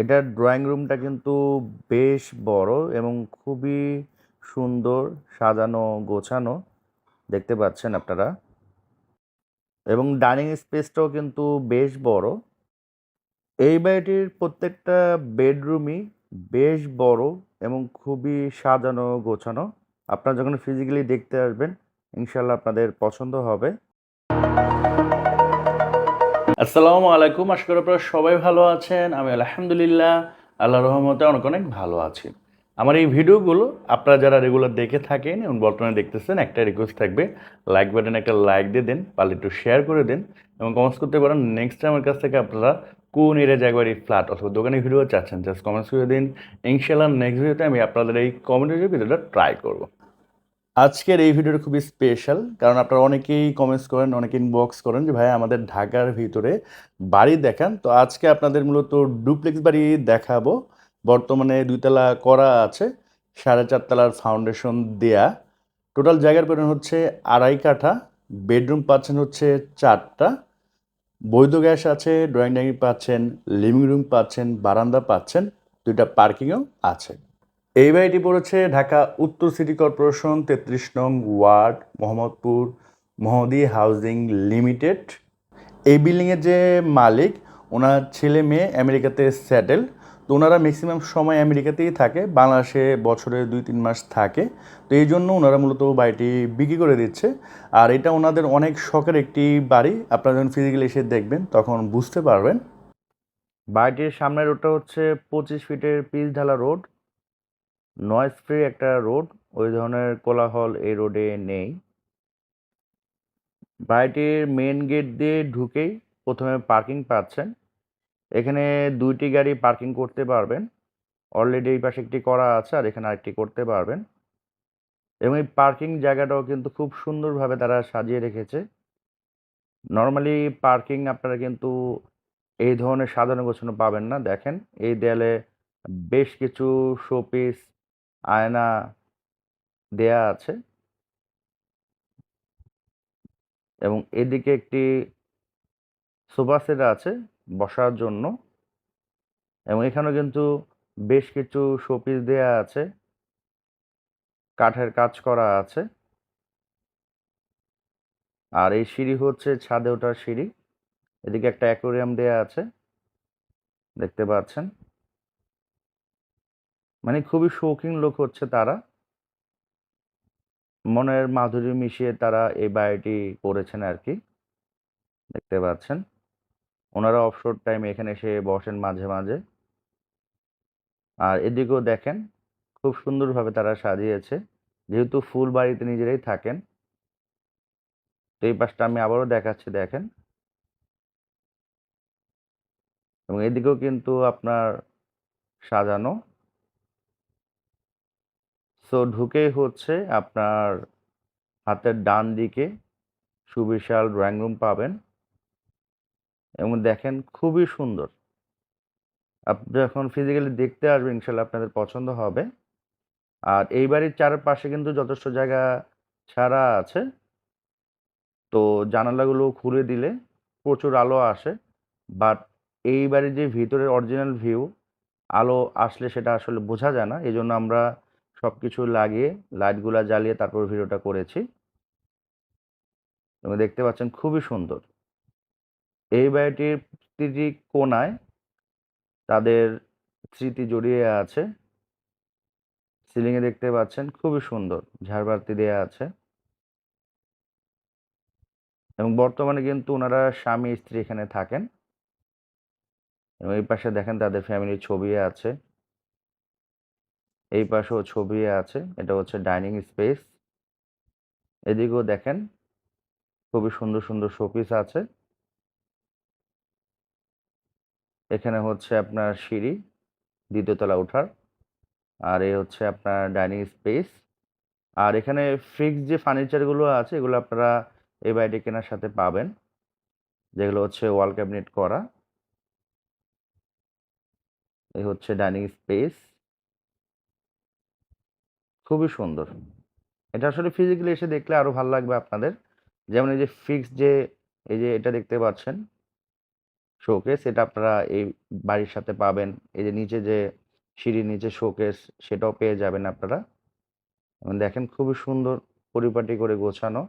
এটার ড্রয়িং রুমটা কিন্তু বেশ বড় এবং খুবই সুন্দর সাজানো, গোছানো। দেখতে পাচ্ছেন আপনারা। এবং ডাইনিং স্পেসটাও কিন্তু বেশ বড়। এই বাড়িটির প্রত্যেকটা বেডরুমই বেশ বড় এবং খুবই সাজানো, গোছানো। আপনারা যখন ফিজিক্যালি দেখতে আসবেন ইনশাল্লাহ আপনাদের পছন্দ হবে। আসসালামু আলাইকুম। আশা করি আপনারা সবাই ভালো আছেন। আমি আলহামদুলিল্লাহ আল্লাহ রহমতে অনেক অনেক ভালো আছি। আমার এই ভিডিওগুলো আপনারা যারা রেগুলার দেখে থাকেন এবং বর্তমানে দেখতেছেন, একটা রিকোয়েস্ট থাকবে লাইক বাটন একটা লাইক দিয়ে দেন, পারলে একটু শেয়ার করে দেন এবং কমেন্টস করতে পারেন। নেক্সট আমার কাছ থেকে আপনারা কোন এরিয়া জায়গায় এই ফ্ল্যাট অথবা দোকানে ভিডিও চাচ্ছেন জাস্ট কমেন্টস করে দিন। ইনশাল্লাহ নেক্সট ভিডিওতে আমি আপনাদের এই কমেন্টের ভিডিওটা ট্রাই করব। আজকের এই ভিডিওটা খুবই স্পেশাল কারণ আপনারা অনেকেই কমেন্টস করেন, অনেকে ইনবক্স করেন যে ভাই আমাদের ঢাকার ভিতরে বাড়ি দেখান। তো আজকে আপনাদের মূলত ডুপ্লেক্স বাড়ি দেখাবো। বর্তমানে দুইতলা করা আছে, সাড়ে চারতলার ফাউন্ডেশন দেয়া। টোটাল জায়গার পরিমাণ হচ্ছে আড়াই কাঠা বেডরুম পাচ্ছেন হচ্ছে চারটা। বৈধ গ্যাস আছে ড্রয়িং ডাইনিং পাচ্ছেন লিভিং রুম পাচ্ছেন, বারান্দা পাচ্ছেন, দুইটা পার্কিংও আছে। এই বাড়িটি পড়েছে ঢাকা উত্তর সিটি কর্পোরেশন তেত্রিশ নং ওয়ার্ড, মোহাম্মদপুর মহদি হাউজিং লিমিটেড। এই বিল্ডিংয়ের যে মালিক, ওনার ছেলে মেয়ে আমেরিকাতে সেটেল। তো ওনারা ম্যাক্সিমাম সময় আমেরিকাতেই থাকে, বাংলাদেশে বছরে দুই তিন মাস থাকে। তো এই জন্য ওনারা মূলত বাড়িটি বিক্রি করে দিচ্ছে। আর এটা ওনাদের অনেক শখের একটি বাড়ি। আপনারা যখন ফিজিক্যালি এসে দেখবেন, তখন বুঝতে পারবেন। বাড়িটির সামনের রোডটা হচ্ছে পঁচিশ ফিটের পিচ ঢালা রোড। নয়েজ ফ্রি একটা রোড ওই ধরনের কোলাহল এই রোডে নেই। বাড়িটির মেন গেট দিয়ে ঢুকেই প্রথমে পার্কিং পাচ্ছেন। এখানে দুইটি গাড়ি পার্কিং করতে পারবেন। অলরেডি এই পাশে একটি করা আছে আর এখানে আরেকটি করতে পারবেন। এবং এই পার্কিং জায়গাটাও কিন্তু খুব সুন্দরভাবে তারা সাজিয়ে রেখেছে। নর্মালি পার্কিং আপনারা কিন্তু এই ধরনের সাজানো গোছানো পাবেন না। দেখেন, এই দেয়ালে বেশ কিছু শোপিস আয়না দেয়া আছে এবং এদিকে একটি সোফা সেট আছে বসার জন্য এবং এখানেও কিন্তু বেশ কিছু শোপিস দেয়া আছে। কাঠের কাজ করা আছে। আর এই সিঁড়ি হচ্ছে ছাদে ওঠার সিঁড়ি। এদিকে একটা অ্যাকোরিয়াম দেয়া আছে। দেখতে পাচ্ছেন। মানে খুবই শৌখিন লোক হচ্ছে তারা। মনের মাধুরী মিশিয়ে তারা এই বাড়িটি করেছেন আর কি দেখতে পাচ্ছেন। ওনারা অবসর টাইম এখানে এসে বসেন মাঝে মাঝে। আর এদিকেও দেখেন, খুব সুন্দরভাবে তারা সাজিয়েছে। যেহেতু ফুল বাড়িতে নিজেরাই থাকেন। তো এই পাশটা আমি আবারও দেখাচ্ছি, দেখেন। এবং এদিকেও কিন্তু আপনার সাজানো। সো ঢুকেই হচ্ছে আপনার হাতের ডান দিকে সুবিশাল ড্রয়িং রুম পাবেন। এবং দেখেন খুবই সুন্দর। আপনি যখন ফিজিক্যালি দেখতে আসবেন, ইনশাল্লাহ আপনাদের পছন্দ হবে। আর এই বাড়ির চারপাশে কিন্তু যথেষ্ট জায়গা ছাড়া আছে। তো জানালাগুলো খুলে দিলে প্রচুর আলো আসে। বাট এই বাড়ির যে ভিতরের অরিজিনাল ভিউ আলো আসলে সেটা আসলে বোঝা যায় না। এই জন্য আমরা সব কিছু লাগিয়ে লাইটগুলা জ্বালিয়ে তারপর ভিডিওটা করেছি। এবং দেখতে পাচ্ছেন খুবই সুন্দর। এই বাড়িটির প্রতিটি কোনায় তাদের স্মৃতি জড়িয়ে আছে। সিলিংয়ে দেখতে পাচ্ছেন খুবই সুন্দর, ঝাড়বাতি দেয়া আছে। এবং বর্তমানে কিন্তু ওনারা স্বামী স্ত্রী এখানে থাকেন। এবং এই পাশে দেখেন তাদের ফ্যামিলির ছবি আছে। এই পাশেও ছবি আছে, এটা হচ্ছে ডাইনিং স্পেস। এদিকেও দেখেন, খুবই সুন্দর সুন্দর শোপিস আছে। এখানে হচ্ছে আপনার সিঁড়ি দ্বিতীয়তলা ওঠার, আর এই হচ্ছে আপনার ডাইনিং স্পেস। আর এখানে ফিক্সড যে ফার্নিচারগুলো আছে, এগুলো আপনারা এই বাড়িটি কেনার সাথে পাবেন। যেগুলো হচ্ছে ওয়াল ক্যাবিনেট করা। এই হচ্ছে ডাইনিং স্পেস। খুবই সুন্দর। এটা আসলে ফিজিক্যালি এসে দেখলে আরও ভালো লাগবে আপনাদের। যেমন এই যে ফিক্সড যে, এই যে এটা দেখতে পাচ্ছেন শোকেস এটা আপনারা এই বাড়ির সাথে পাবেন। এই যে নিচে যে সিঁড়ির নিচে শোকেস সেটাও পেয়ে যাবেন আপনারা। এবং দেখেন খুবই সুন্দর পরিপাটি করে গোছানো।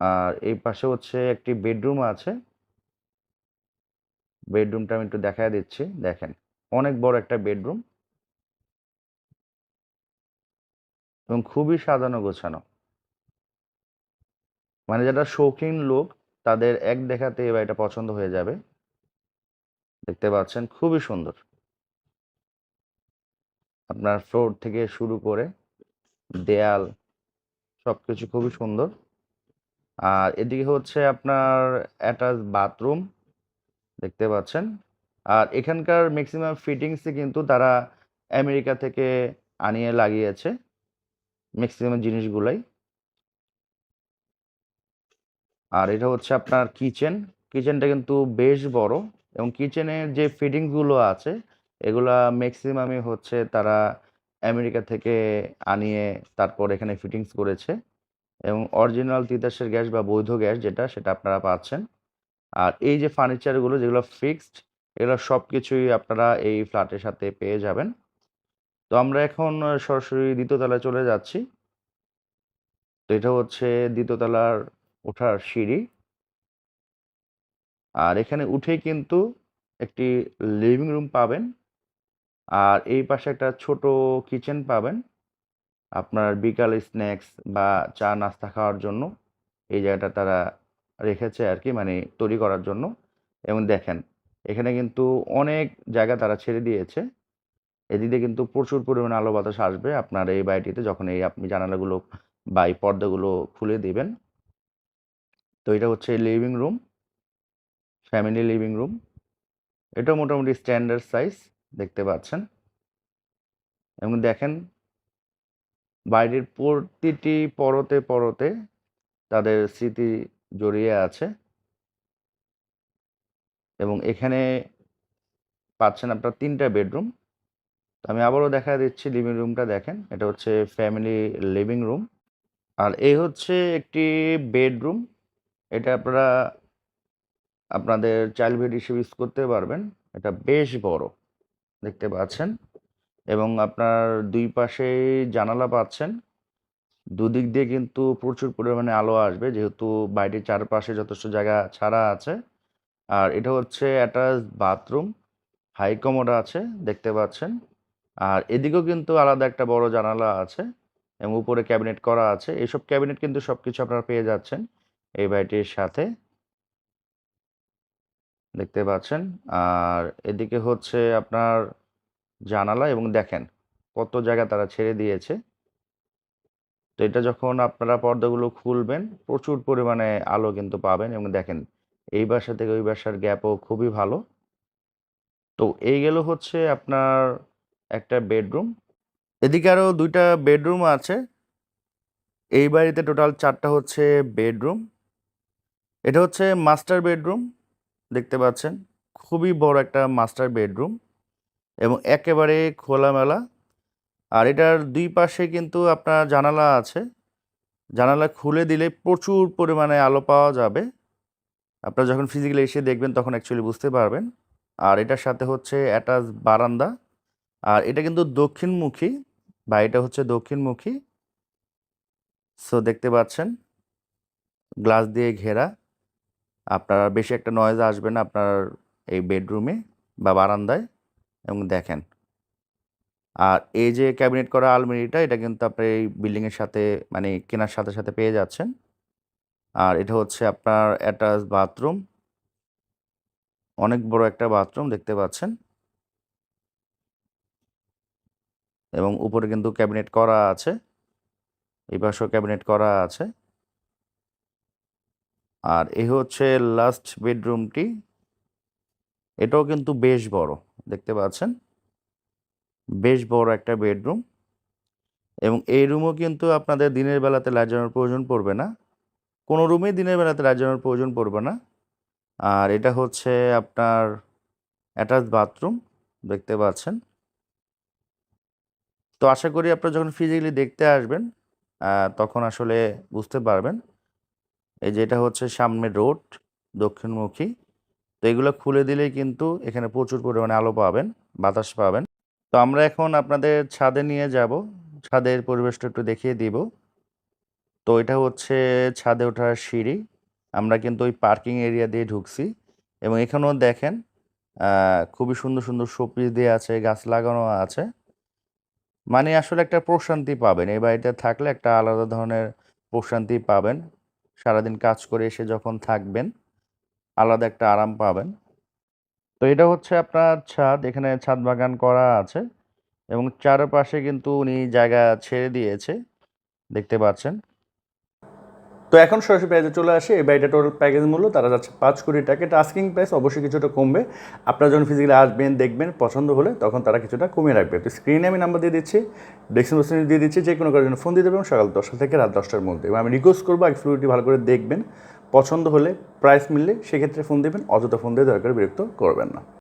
আর এই পাশে হচ্ছে একটি বেডরুম আছে। বেডরুমটা আমি একটু দেখায় দিচ্ছি। দেখেন, অনেক বড় একটা বেডরুম এবং খুবই সাজানো গোছানো। মানে যারা শৌখিন লোক, তাদের এক দেখাতে এবার এটা পছন্দ হয়ে যাবে। দেখতে পাচ্ছেন, খুবই সুন্দর। আপনার ফ্লোর থেকে শুরু করে দেয়াল, সবকিছু খুবই সুন্দর। আর এদিকে হচ্ছে আপনার অ্যাটাচ বাথরুম দেখতে পাচ্ছেন। আর এখানকার ম্যাক্সিমাম ফিটিংসই কিন্তু তারা আমেরিকা থেকে আনিয়ে লাগিয়েছে। ম্যাক্সিমাম জিনিসগুলাই। আর এটা হচ্ছে আপনার কিচেন কিচেনটা কিন্তু বেশ বড় এবং কিচেনের যে ফিটিংসগুলো আছে, এগুলা ম্যাক্সিমামই হচ্ছে তারা আমেরিকা থেকে আনিয়ে তারপর এখানে ফিটিংস করেছে। এবং অরিজিনাল তিতাসের গ্যাস বা বৈধ গ্যাস যেটা, সেটা আপনারা পাচ্ছেন। আর এই যে ফার্নিচারগুলো যেগুলো ফিক্সড এগুলো সব কিছুই আপনারা এই ফ্ল্যাটের সাথে পেয়ে যাবেন। তো আমরা এখন সরাসরি দ্বিতীয়তলায় চলে যাচ্ছি। তো এটা হচ্ছে দ্বিতীয় তলার ওঠার সিঁড়ি। আর এখানে উঠেই কিন্তু একটি লিভিং রুম পাবেন। আর এই পাশে একটা ছোট কিচেন পাবেন। আপনার বিকাল স্ন্যাক্স বা চা নাস্তা খাওয়ার জন্য। এই জায়গাটা তারা রেখেছে আর কি মানে তৈরি করার জন্য। এবং দেখেন, এখানে কিন্তু অনেক জায়গা তারা ছেড়ে দিয়েছে। এদিকে কিন্তু প্রচুর পরিমাণে আলো বাতাস আসবে আপনার এই বাড়িটিতে যখন এই আপনি জানালাগুলো বা এই পর্দাগুলো খুলে দিবেন। তো এটা হচ্ছে living room family living room এটা মোটামুটি স্ট্যান্ডার্ড সাইজ দেখতে পাচ্ছেন। এবং দেখেন বাইরের প্রতিটি পরতে পরতে তাদের স্মৃতি জড়িয়ে আছে। এবং এখানে পাচ্ছেন আপনার তিনটা বেডরুম তো আমি আবারও দেখা দিচ্ছি লিভিং রুমটা দেখেন। এটা হচ্ছে ফ্যামিলি লিভিং রুম আর এই হচ্ছে একটি বেডরুম এটা আপনারা, আপনাদের চাইল্ড বেড হিসেবে ইউজ করতে পারবেন। এটা বেশ বড়, দেখতে পাচ্ছেন। এবং আপনার দুই পাশে জানালা পাচ্ছেন। দুদিক দিয়ে কিন্তু প্রচুর পরিমাণে আলো আসবে, যেহেতু বাড়িটির চারপাশে যথেষ্ট জায়গা ছাড়া আছে। আর এটা হচ্ছে অ্যাটাচ বাথরুম হাই কমোড আছে, দেখতে পাচ্ছেন। আর এদিকেও কিন্তু আলাদা একটা বড় জানালা আছে এবং উপরে ক্যাবিনেট করা আছে। এইসব ক্যাবিনেট কিন্তু সব কিছু আপনারা পেয়ে যাচ্ছেন এই বাড়িটির সাথে। দেখতে পাচ্ছেন। আর এদিকে হচ্ছে আপনার জানালা এবং দেখেন কত জায়গা তারা ছেড়ে দিয়েছে। তো এটা যখন আপনারা পর্দাগুলো খুলবেন প্রচুর পরিমাণে আলো কিন্তু পাবেন এবং দেখেন এই বাসা থেকে ওই বাসার গ্যাপও খুবই ভালো। তো এই গেল হচ্ছে আপনার একটা বেডরুম। এদিকে আরও দুইটা বেডরুম আছে। এই বাড়িতে টোটাল চারটা হচ্ছে বেডরুম। এটা হচ্ছে মাস্টার বেডরুম, দেখতে পাচ্ছেন। খুবই বড় একটা মাস্টার বেডরুম এবং একেবারে খোলামেলা। আর এটার দুই পাশে কিন্তু আপনার জানালা আছে। জানালা খুলে দিলে প্রচুর পরিমাণে আলো পাওয়া যাবে। আপনারা যখন ফিজিক্যালি এসে দেখবেন তখন অ্যাকচুয়ালি বুঝতে পারবেন। আর এটার সাথে হচ্ছে অ্যাটাচ বারান্দা। আর এটা কিন্তু দক্ষিণমুখী বা এটা হচ্ছে দক্ষিণমুখী। সো দেখতে পাচ্ছেন গ্লাস দিয়ে ঘেরা। আপনার বেশি একটা নয়েজ আসবে না আপনার এই বেডরুমে বা বারান্দায়। এবং দেখেন, আর এই যে ক্যাবিনেট করা আলমারিটা, এটা কিন্তু আপনার এই বিল্ডিংয়ের সাথে মানে কেনার সাথে সাথে পেয়ে যাচ্ছেন। আর এটা হচ্ছে আপনার অ্যাটাচ বাথরুম অনেক বড় একটা বাথরুম দেখতে পাচ্ছেন। এবং উপরে কিন্তু ক্যাবিনেট করা আছে। এই পাশেও ক্যাবিনেট করা আছে। আর এ হচ্ছে লাস্ট বেডরুমটি এটাও কিন্তু বেশ বড়, দেখতে পাচ্ছেন? বেশ বড় একটা বেডরুম এবং এই রুমও কিন্তু আপনাদের দিনের বেলাতে লাইট প্রয়োজন পড়বে না। কোনো রুমে দিনের বেলাতে লাইট প্রয়োজন পড়বে না। আর এটা হচ্ছে আপনার অ্যাটাচ বাথরুম দেখতে পাচ্ছেন? তো আশা করি আপনারা যখন ফিজিক্যালি দেখতে আসবেন তখন আসলে বুঝতে পারবেন। এই যে এটা হচ্ছে সামনে রোড দক্ষিণমুখী। তো এগুলো খুলে দিলেই কিন্তু এখানে প্রচুর পরিমাণে আলো পাবেন, বাতাস পাবেন। তো আমরা এখন আপনাদের ছাদে নিয়ে যাব। ছাদের পরিবেশটা একটু দেখিয়ে দিব। তো এটা হচ্ছে ছাদে ওঠার সিঁড়ি। আমরা কিন্তু ওই পার্কিং এরিয়া দিয়ে ঢুকছি এবং এখানেও দেখেন খুবই সুন্দর সুন্দর শোপিস দিয়ে আছে, গাছ লাগানো আছে। মানে আসলে একটা প্রশান্তি পাবেন। এই বাড়িতে থাকলে একটা আলাদা ধরনের প্রশান্তি পাবেন। সারাদিন কাজ করে এসে যখন থাকবেন, আলাদা একটা আরাম পাবেন। তো এটা হচ্ছে আপনার ছাদ, এখানে ছাদ বাগান করা আছে এবং চারপাশে কিন্তু উনি জায়গা ছেড়ে দিয়েছে, দেখতে পাচ্ছেন। তো এখন সরাসরি প্রাইজে চলে আসে। এই বাড়িটা টোটাল প্যাকেজ মূল্য, তারা যাচ্ছে পাঁচ কোটি টাকা। এটা আস্কিং প্রাইস অবশ্যই কিছুটা কমবে। আপনারা যখন ফিজিক্যালি আসবেন, দেখবেন, পছন্দ হলে তখন তারা কিছুটা কমিয়ে রাখবে। তো স্ক্রিনে আমি নাম্বার দিয়ে দিচ্ছি ডেস্টিনেশন দিয়ে দিচ্ছি, যে কোনো কারণে ফোন দিয়ে দেবেন সকাল দশটা থেকে রাত দশটার মধ্যে। এবং আমি রিকোয়েস্ট করব আগে ফ্লুইডটি ভালো করে দেখবেন। পছন্দ হলে প্রাইস মিললে সেক্ষেত্রে ফোন দেবেন, অযথা ফোন দিয়ে দরকার বিরক্ত করবেন না।